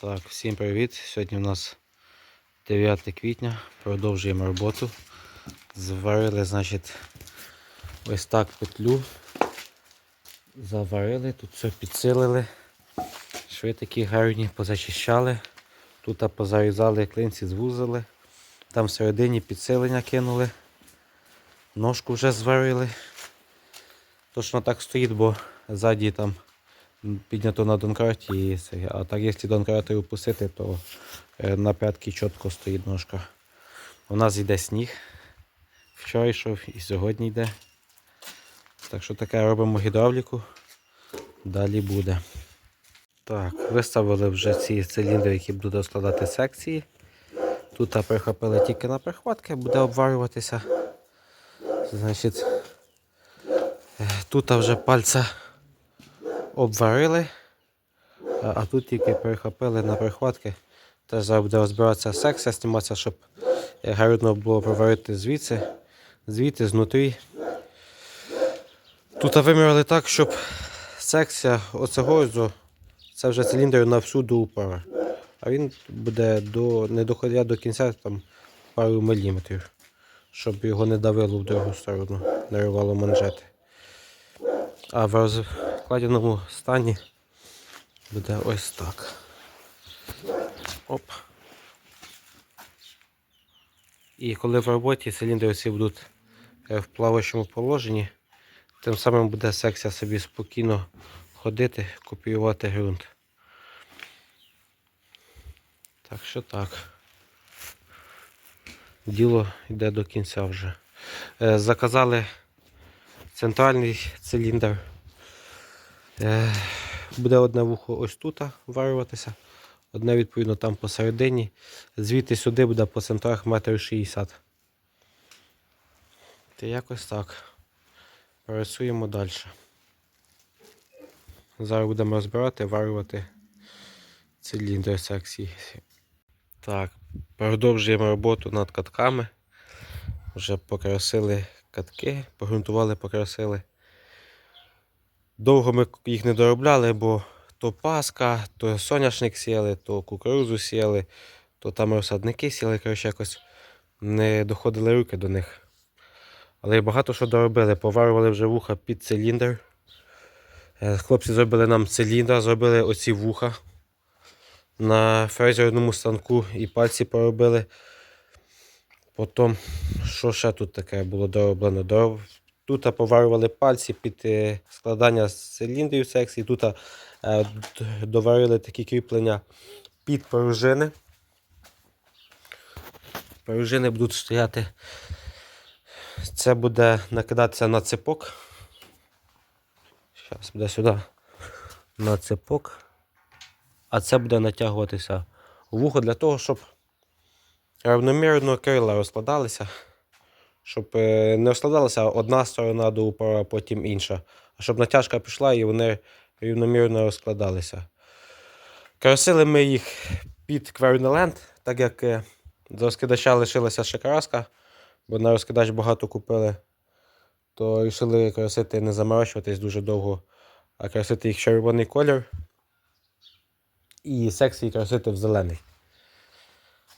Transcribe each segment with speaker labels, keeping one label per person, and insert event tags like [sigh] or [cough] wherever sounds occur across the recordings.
Speaker 1: Так, всім привіт. Сьогодні у нас 9 квітня. Продовжуємо роботу. Зварили, значить, ось так петлю. Заварили, тут все підсилили. Шви такі гарні, позачищали. Тут позарізали клинці, звузили. Там всередині підсилення кинули. Ножку вже зварили. Точно так стоїть, бо ззаді там піднято на донкраті, а так якщо донкрати опустити, то е, на п'ятки чітко стоїть ножка. У нас йде сніг. Вчора йшов і сьогодні йде. Так що таке робимо гідравліку. Далі буде. Так, виставили вже ці циліндри, які будуть складати секції. Тут прихопили тільки на прихватки, буде обварюватися. Значить, е, тут вже пальця обварили, а, тут тільки перехопили на прихватки. Теж зараз буде розбиратися секція, зніматися, щоб е, гарно було проварити звідси, звідти, знутрі. Тут виміряли так, щоб секція оцього зо- це вже циліндр на всю до упора. А він буде до, не доходя до кінця там пару міліметрів, щоб його не давило в другу сторону, не рвало манжети. А в розкладеному стані буде ось так. Оп. І коли в роботі циліндри всі будуть е, в плаваючому положенні, тим самим буде секція собі спокійно ходити, копіювати ґрунт. Так що так. Діло йде до кінця вже. Е, Заказали центральний циліндр. Е, Буде одне вухо ось тут варюватися, одне відповідно там посередині. Звідти сюди буде по центрах метр шістдесят. Та якось так. Працюємо далі. Зараз будемо розбирати, варювати циліндр секції. Так, продовжуємо роботу над катками. Вже покрасили катки, погрунтували, покрасили. Довго ми їх не доробляли, бо то паска, то соняшник сіяли, то кукурузу сіяли, то там розсадники сіяли, коротше, якось не доходили руки до них. Але багато що доробили. Поварювали вже вуха під циліндр. Е, Хлопці зробили нам циліндр, зробили оці вуха на фрезерному станку і пальці поробили. Потім, що ще тут таке було дороблено? Тут поварювали пальці під е, складання циліндрів секції. Тут е, доварили такі кріплення під пружини. Пружини будуть стояти. Це буде накидатися на цепок. Зараз буде сюди на цепок. А це буде натягуватися вухо для того, щоб равномірно крила розкладалися. Щоб е, не розкладалася одна сторона до упора, потім інша. А щоб натяжка пішла і вони рівномірно розкладалися. Красили ми їх під квернеленд, так як е, з розкидача лишилася ще краска, бо на розкидач багато купили, то вирішили красити не заморочуватись дуже довго, а красити їх червоний колір і секції красити в зелений.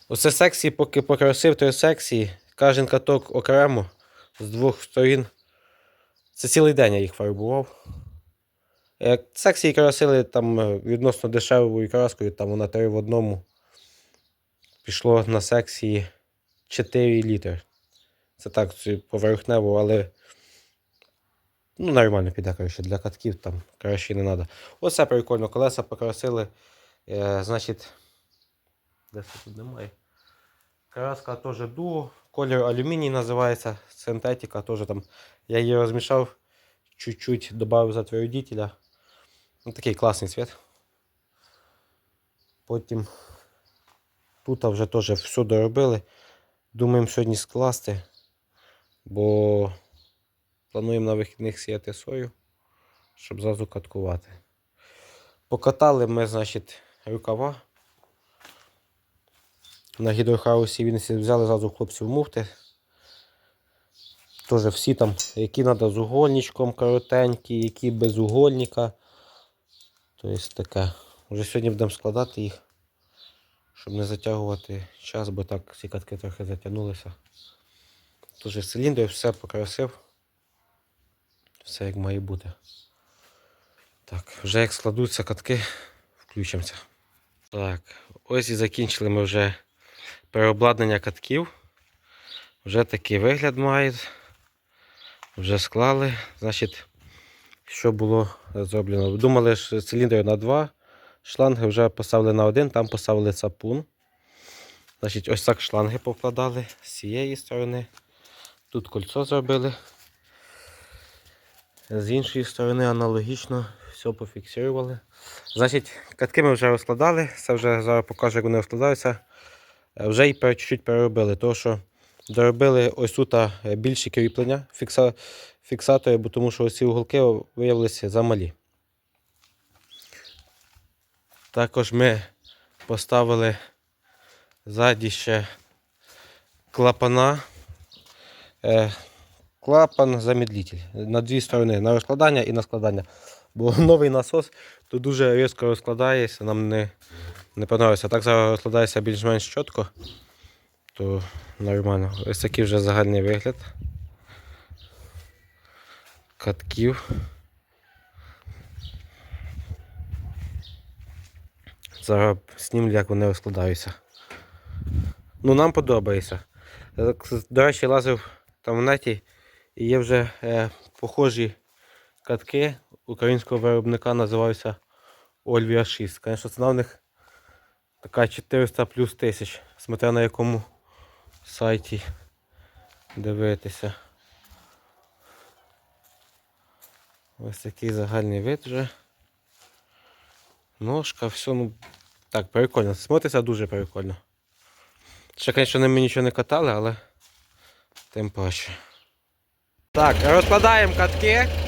Speaker 1: Оце секції, поки покрасив три секції, кожен каток окремо з двох сторін. Це цілий день я їх фарбував. Як секції красили там е, відносно дешевою краскою, там вона 3 в одному. Пішло на секції 4 літри. Це так поверхнево, але ну, нормально піде коротше, для катків там краще не треба. Оце прикольно, колеса покрасили. Е, значить, де це тут немає. Краска теж дуо, колір алюміній називається, синтетика теж там. Я її розмішав, чуть-чуть додав затвердителя. Ну, такий класний цвіт. Потім тут вже теж все доробили. Думаємо сьогодні скласти, бо плануємо на вихідних сіяти сою, щоб зразу каткувати. Покатали ми, значить, рукава. На гідрохаусі він взяли зразу хлопців муфти. Теж всі там, які треба з угольничком коротенькі, які без угольника. Тобто таке. Вже сьогодні будемо складати їх. щоб не затягувати час, бо так ці катки трохи затягнулися. Дуже циліндр, все покрасив. Все як має бути. Так, вже як складуться катки, включимося. Так, ось і закінчили ми вже переобладнання катків. Вже такий вигляд мають. Вже склали. Значить, що було зроблено? Думали, що циліндр на два. Шланги вже поставили на один, там поставили сапун. Значить, ось так шланги покладали з цієї сторони. Тут кольцо зробили. З іншої сторони аналогічно все пофіксували. Значить, катки ми вже розкладали, це вже зараз покажу, як вони розкладаються. Е, Вже і чуть-чуть переробили, тому що доробили ось тут е, більші кріплення, фікса, фіксатори, тому що ці уголки виявилися замалі. Також ми поставили ззаді ще клапана. Е, клапан замедлитель на дві сторони, на розкладання і на складання. Бо [laughs] новий насос то дуже різко розкладається, нам не, не подобається. Так зараз розкладається більш-менш чітко, то нормально. Ось такий вже загальний вигляд. Катків. Зараз знімлю, як вони розкладаються. Ну, нам подобається. До речі, лазив там в неті і є вже е, похожі катки українського виробника називаються Ольвія 6. Звісно, ціна в них така 400 плюс тисяч. Смотря на якому сайті дивитися. Ось такий загальний вид вже. Ножка, все, ну так, прикольно. Смотриться дуже прикольно. Ще, звісно, ми нічого не катали, але тим паче. Так, розкладаємо катки.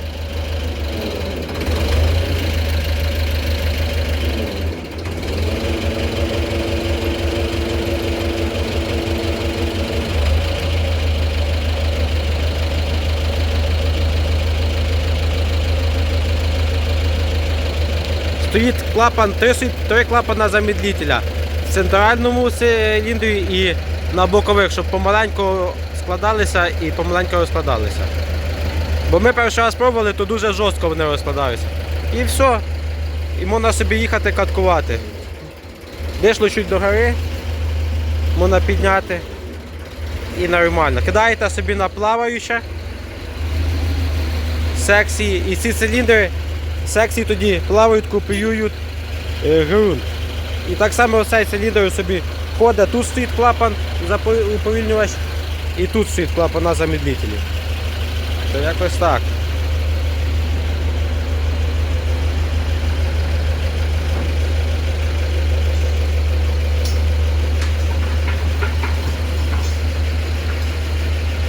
Speaker 1: Стоїть клапан, три, су- три клапана замедлителя. В центральному циліндрі і на бокових, щоб помаленьку складалися і помаленьку розкладалися. Бо ми перший раз пробували, то дуже жорстко вони розкладаються. І все. І можна собі їхати каткувати. Вийшло чуть до гори, можна підняти. І нормально. Кидаєте собі на плаваюче. Секції. І ці циліндри секції тоді плавають, копіюють е, ґрунт. І так само оцей циліндр собі ходить, тут стоїть клапан уповільнювач, і тут стоїть клапан на замедлителі. То якось так.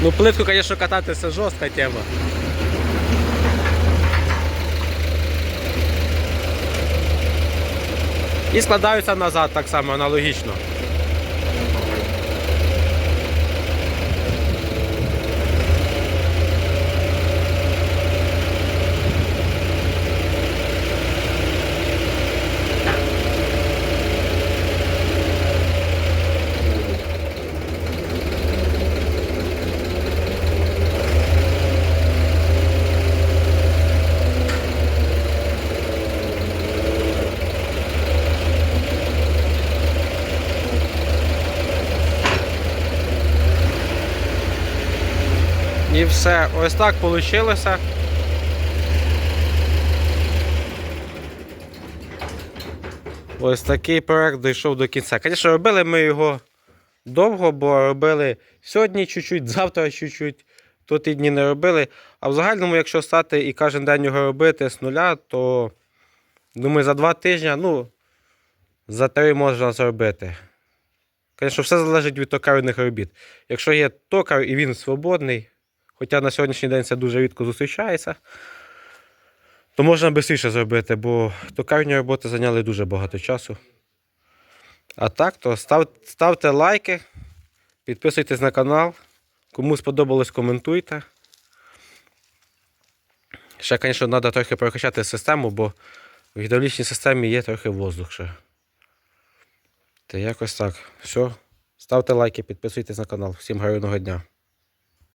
Speaker 1: Ну, плитку, звісно, катати це жорстка тема. І складаються назад так само аналогічно. І все, ось так вийшло. Ось такий проект дійшов до кінця. Звісно, робили ми його довго, бо робили сьогодні чуть-чуть, завтра чуть-чуть, то ті дні не робили. А в загальному, якщо стати і кожен день його робити з нуля, то думаю, за два тижні, ну, за три можна зробити. Звісно, все залежить від токарних робіт. Якщо є токар і він свободний, хоча на сьогоднішній день це дуже рідко зустрічається, то можна швидше зробити, бо токарні роботи зайняли дуже багато часу. А так, то став, ставте лайки, підписуйтесь на канал. Кому сподобалось, коментуйте. Ще, звісно, треба трохи прокачати систему, бо в гідравлічній системі є трохи воздух ще. Та якось так. Все. Ставте лайки, підписуйтесь на канал. Всім гарного дня.